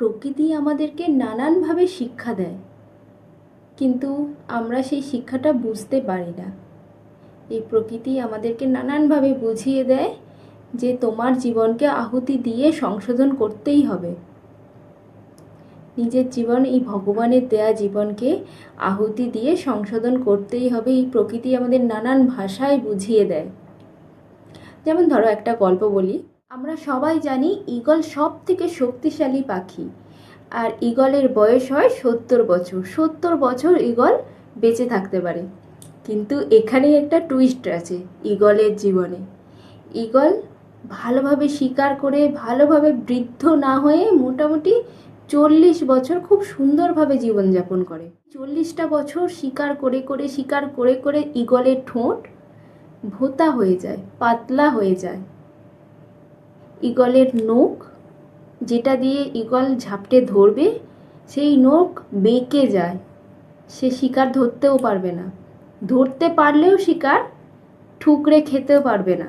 প্রকৃতি আমাদেরকে নানানভাবে শিক্ষা দেয়। কিন্তু আমরা সেই শিক্ষাটা বুঝতে পারি না। এই প্রকৃতি আমাদেরকে নানানভাবে বুঝিয়ে দেয় যে তোমার জীবনকে আহুতি দিয়ে সংশোধন করতেই হবে। নিজের জীবন, এই ভগবানের দেয়া জীবনকে আহুতি দিয়ে সংশোধন করতেই হবে, এই প্রকৃতি আমাদের নানান ভাষায় বুঝিয়ে দেয়। যেমন ধরো একটা গল্প বলি। আমরা সবাই জানি ঈগল সব থেকে শক্তিশালী পাখি। আর ঈগলের বয়স হয় সত্তর বছর। সত্তর বছর ঈগল বেঁচে থাকতে পারে। কিন্তু এখানেই একটা টুইস্ট আছে ঈগলের জীবনে। ঈগল ভালোভাবে শিকার করে, ভালোভাবে বৃদ্ধ না হয়ে মোটামুটি চল্লিশ বছর খুব সুন্দরভাবে জীবনযাপন করে। চল্লিশটা বছর শিকার করে করে, শিকার করে করে ঈগলের ঠোঁট ভোতা হয়ে যায়, পাতলা হয়ে যায়। ঈগলের নখ, যেটা দিয়ে ঈগল ঝাপটে ধরবে, সেই নখ বেঁকে যায়। সে শিকার ধরতেও পারবে না। ধরতে পারলেও শিকার ঠুকরে খেতেও পারবে না।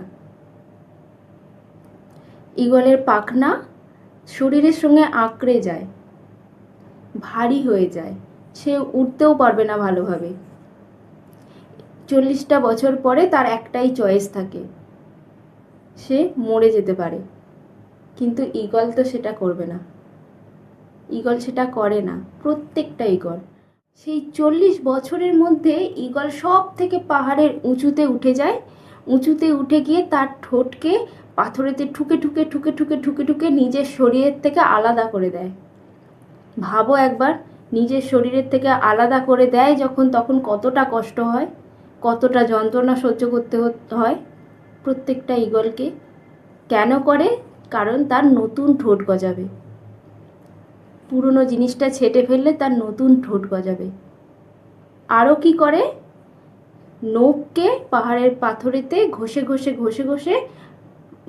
ঈগলের পাখনা শরীরের সঙ্গে আঁকড়ে যায়, ভারী হয়ে যায়। সে উঠতেও পারবে না ভালোভাবে। চল্লিশটা বছর পরে তার একটাই চয়েস থাকে। সে মরে যেতে পারে। কিন্তু ঈগল তো সেটা করবে না। ঈগল সেটা করে না, প্রত্যেকটা ঈগল। সেই চল্লিশ বছরের মধ্যে ঈগল সব থেকে পাহাড়ের উঁচুতে উঠে যায়। উঁচুতে উঠে গিয়ে তার ঠোঁটকে পাথরেতে ঠুকে ঠুকে ঠুকে ঠুকে ঠুকে ঠুকে নিজের শরীরের থেকে আলাদা করে দেয়। ভাবো একবার, নিজের শরীরের থেকে আলাদা করে দেয় যখন তখন কতটা কষ্ট হয়, কতটা যন্ত্রণা সহ্য করতে হয়। প্রত্যেকটা ঈগলকে কেন করে? কারণ তার নতুন ঠোঁট গজাবে। পুরনো জিনিসটা ছেটে ফেললে তার নতুন ঠোঁট গজাবে। আরও কি করে? নখকে পাহাড়ের পাথরেতে ঘষে ঘষে ঘষে ঘষে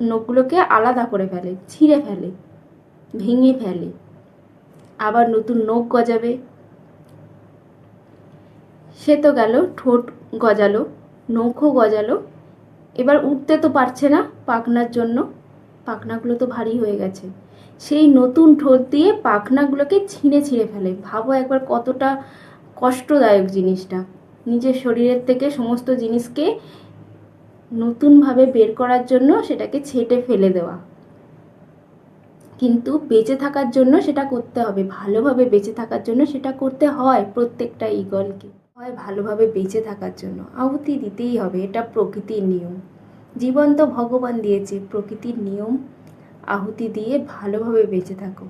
নখগুলোকে আলাদা করে ফেলে, ছিঁড়ে ফেলে, ভেঙে ফেলে। আবার নতুন নখ গজাবে। সে তো গেল, ঠোঁট গজালো, নখও গজালো। এবার উঠতে তো পারছে না পাখনার জন্য। পাখনাগুলো তো ভারী হয়ে গেছে। সেই নতুন ঠোঁট দিয়ে পাখনাগুলোকে ছিঁড়ে ছিঁড়ে ফেলে। ভাবো একবার কতটা কষ্টদায়ক জিনিসটা। নিজের শরীরের থেকে সমস্ত জিনিসকে নতুনভাবে বের করার জন্য সেটাকে ছেটে ফেলে দেওয়া। কিন্তু বেঁচে থাকার জন্য সেটা করতে হবে। ভালোভাবে বেঁচে থাকার জন্য সেটা করতে হয় প্রত্যেকটা ঈগলকে। হয় ভালোভাবে বেঁচে থাকার জন্য। আহুতি দিতেই হবে। এটা প্রকৃতির নিয়ম। জীবন তো ভগবান দিয়েছে প্রকৃতির নিয়ম আহুতি দিয়ে ভালোভাবে বেঁচে থাকো।